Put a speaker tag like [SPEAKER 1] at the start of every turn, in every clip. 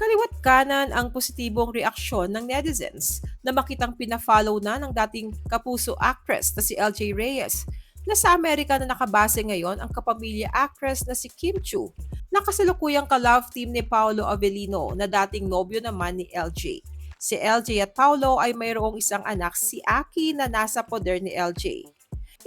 [SPEAKER 1] Kaliwat kanan ang positibong reaksyon ng netizens na makitang pina-follow na ng dating kapuso actress na si LJ Reyes na sa Amerika na nakabase ngayon ang kapamilya actress na si Kim Chu na kasalukuyang ka-love team ni Paolo Avellino na dating nobyo naman ni LJ. Si LJ at Paolo ay mayroong isang anak si Aki na nasa poder ni LJ.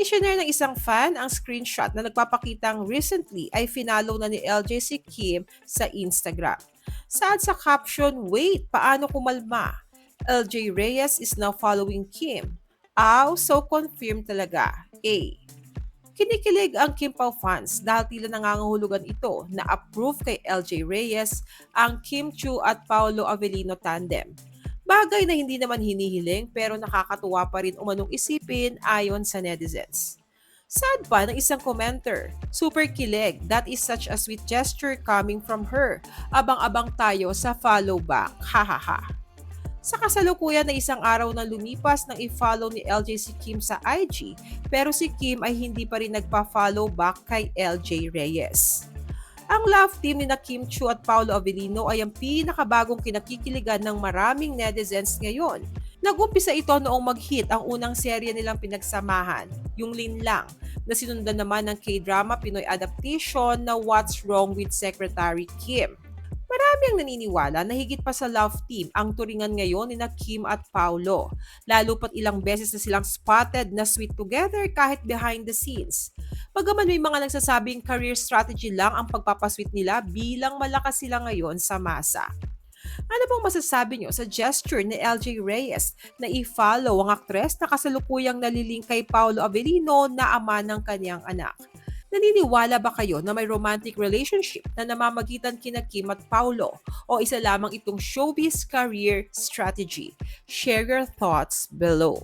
[SPEAKER 1] Isinare ng isang fan ang screenshot na nagpapakitang recently ay finalo na ni LJ si Kim sa Instagram. Saad sa caption, wait, paano kumalma? LJ Reyes is now following Kim. Aw, so confirmed talaga. A. Kinikilig ang Kim Pao fans dahil tila nangangahulugan ito na approve kay LJ Reyes ang Kim Chu at Paolo Avellino tandem. Bagay na hindi naman hinihiling pero nakakatuwa pa rin umanong isipin ayon sa netizens. Sad pa ng isang commenter. Super kilig. That is such a sweet gesture coming from her. Abang-abang tayo sa follow back. Hahaha. Sa kasalukuyan na isang araw na lumipas nang i-follow ni LJ si Kim sa IG, pero si Kim ay hindi pa rin nagpa-follow back kay LJ Reyes. Ang love team ni na Kim Chu at Paolo Avellino ay ang pinakabagong kinakikiligan ng maraming netizens ngayon. Nag-umpisa ito noong mag-hit ang unang serye nilang pinagsamahan, yung Lin Lang, na sinundan naman ng K-drama Pinoy adaptation na What's Wrong with Secretary Kim. Marami ang naniniwala na higit pa sa love team ang turingan ngayon ni na Kim at Paulo. Lalo pat ilang beses na silang spotted na sweet together kahit behind the scenes. Bagaman may mga nagsasabing career strategy lang ang pagpapasweet nila bilang malakas sila ngayon sa masa. Ano bang masasabi nyo sa gesture ni LJ Reyes na i-follow ang aktres na kasalukuyang naliling kay Paolo Avellino na ama ng kanyang anak? Naniniwala ba kayo na may romantic relationship na namamagitan kina Kim at Paulo o isa lamang itong showbiz career strategy? Share your thoughts below.